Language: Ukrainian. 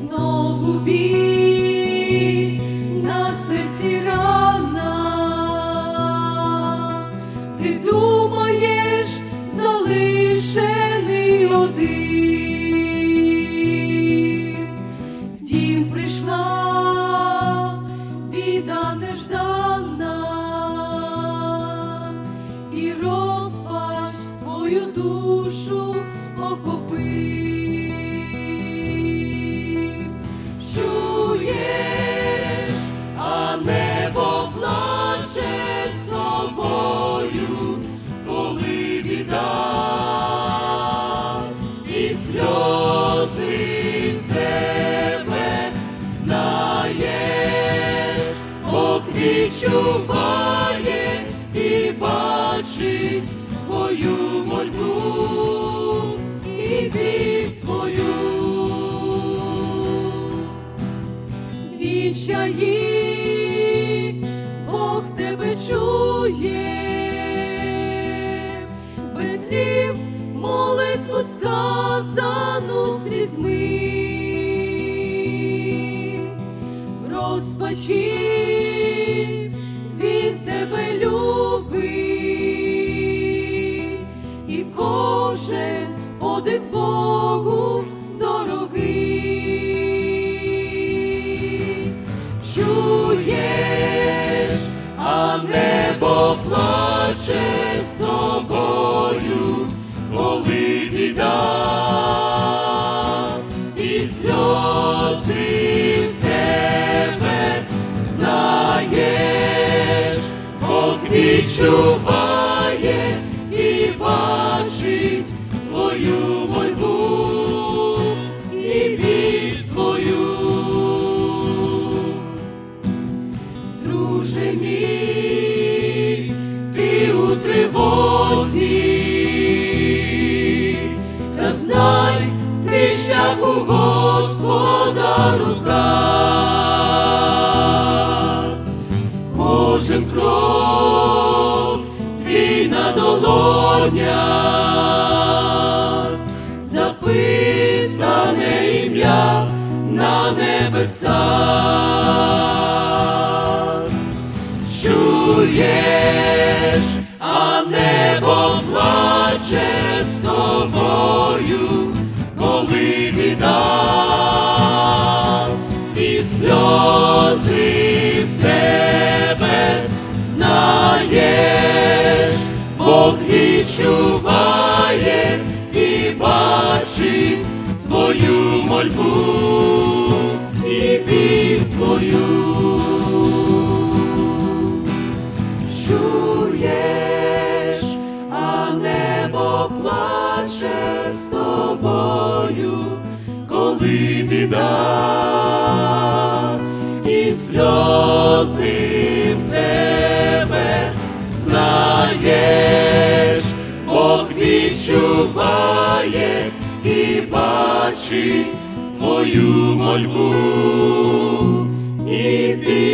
знову біль на серці рана, ти думаєш, залишений один, в дім прийшла, біда неждана, і розпач твою душу охопив. Відчуває і бачить твою мольбу і біль твою. Відчаї, Бог тебе чує, без слів молитву сказану слізьми, в розпачі Богу дорогий. Чуєш, а небо плаче з тобою, коли біда і сльози в тебе знаєш, Бог у Господа руках, кожен крок твій на долонях, записане ім'я на небесах. Чуєш, а небо плаче з тобою, бачить твою мольбу і біль твою. Чуєш, а небо плаче з тобою, коли біда і сльози в тебе знаєш, Бог відчуває і бачить твою мольбу і.